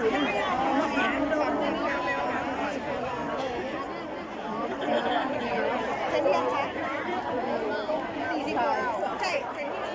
เซ็นยังคะสี่สิบใช่เซนที่นี่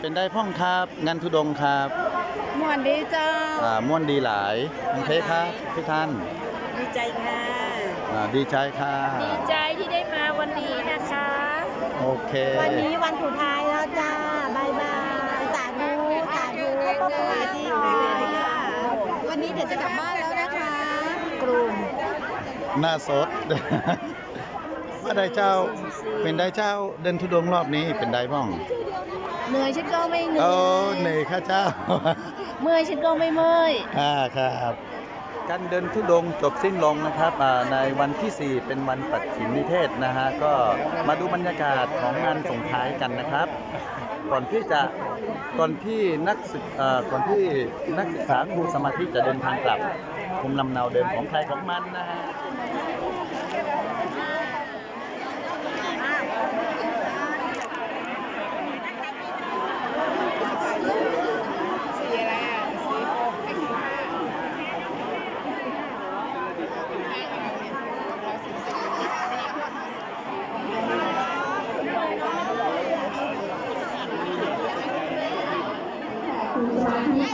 เป็นได้พ่องครับงานทุดงค์ครับมวนดีเจ้าอ่าม่วนดีหลายโอเคครับทุกท่านดีใจค่ะอ่าดีใจค่ะ ดีใจที่ได้มาวันนี้นะคะ โอเค วันนี้วันสุดท้ายแล้วจ้าบายบายสาธุสาธุสวัสดีค่ะวันนี้เดี๋ยวจะกลับบ้านแล้วนะคะ กลุ่มหน้าสด ว่าได้เจ้า เป็นได้เจ้าเดินทุดงค์รอบนี้เป็นได้พ่องเหนื่อยฉันก็ไม่เหนื่โอ้อยเหนื่อยข้าเจ้า เมื่อยฉันก็ไม่เมื่อยอ่าครับ การเดินทุดงค์จบสิ้นลงนะครับอ่าในวันที่ 4 เป็นวันปัดฉิมนิเทศนะฮะก็มาดูบรรยากาศของงานส่งท้ายกันนะครับ ก่อนที่จะก่อนที่นักศึกเอ่อก่อนที่นักศึกษาครูสมาธิจะเดินทางกลับภูมิลำเนาเดิมของใครของมันนะฮะ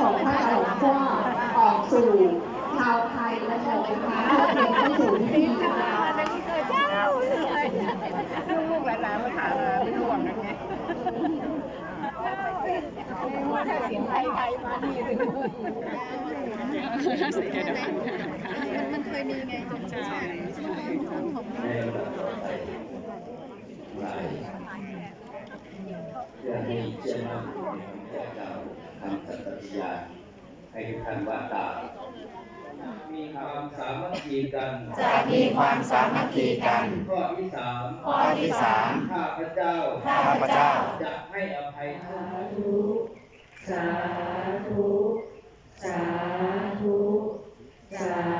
ของพระสงฆ์ก็ออกสู่ชาวไทยและชาวพม่าเป็นผู้สู่พิธีการลูกหลานๆมาถามมาเป็นห่วงกันไงเสียงไทยมาดีเลยมันเคยมีไงใช่เพื่อ ให้เชื่อมั่นและกล่าวคำสัตย์ปฏิญาณให้ทุกท่านว่าตามมีความสามัคคีกันจะมีความสามัคคีกันข้อที่สามข้อที่สามข้าพเจ้าข้าพเจ้าจะให้อภัยทุกสาธุสาธุสาธุ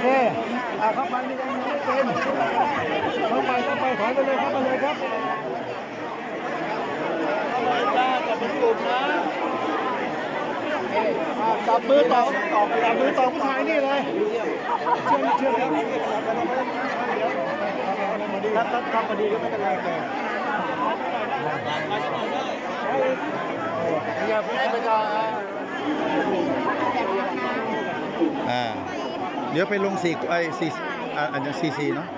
เคอ่าเข้าไปนี่ยังไม่เป็นเข้าไปเข้าไปถอยไปเลยครับไปเลยครับไปจ้าจะเป็นกลุ่มนะจับมือต่อจับมือต่อผู้ชายนี่เลยเชื่อเชื่อครับครับครับครับพอดีก็ไม่เป็นไรแต่อย่าไปให้ประชาอ่า เดี๋ยวไปลงสี่ไอ้สี่อันนี้สี่สี่เนาะ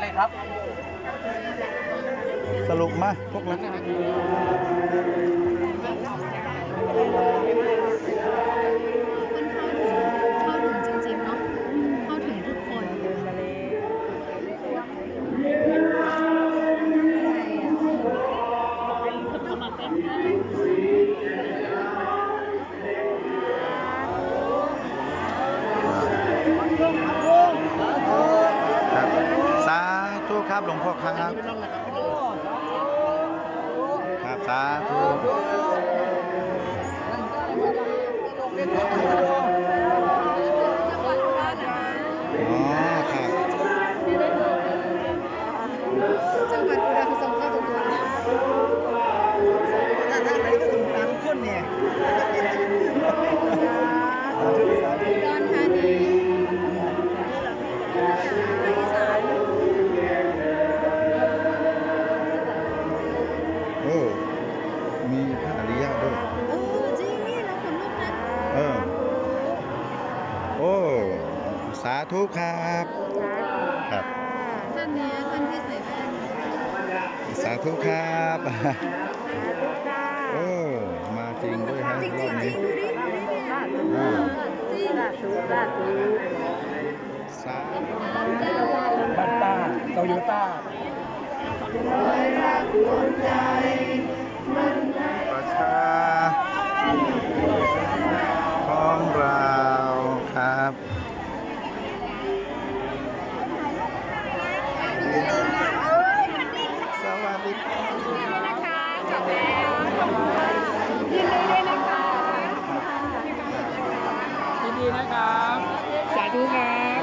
เลยครับ สรุปมาพวกนั้น ครับหลวงพ่อครับ ครับสาธุ สาธุครับครับท่านเนี้ยท่านที่ใส่แว่นสาธุครับโอ้มาจริงด้วยฮะจริงรจริอบงจรินี้งดูดิดูดิเนี่ยอ่าจริงสาบัตต้าโตโยต้า ประชาของเราครับ สวัสดีครับ ยินดีนะครับ สาธุครับ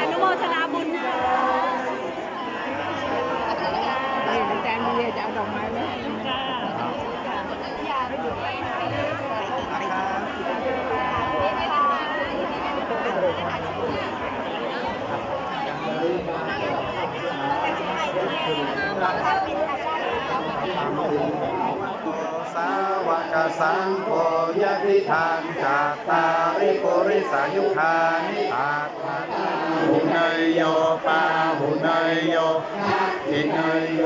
อนุโมทนาบุญค่ะนี่อาจารย์มีจะเอาดอกไม้ไหมค่ะ สาวกสัง โพยะทิทางจากตาริปุริสายุคานิตาคาหุนายโยปาหุนายโยทินายโย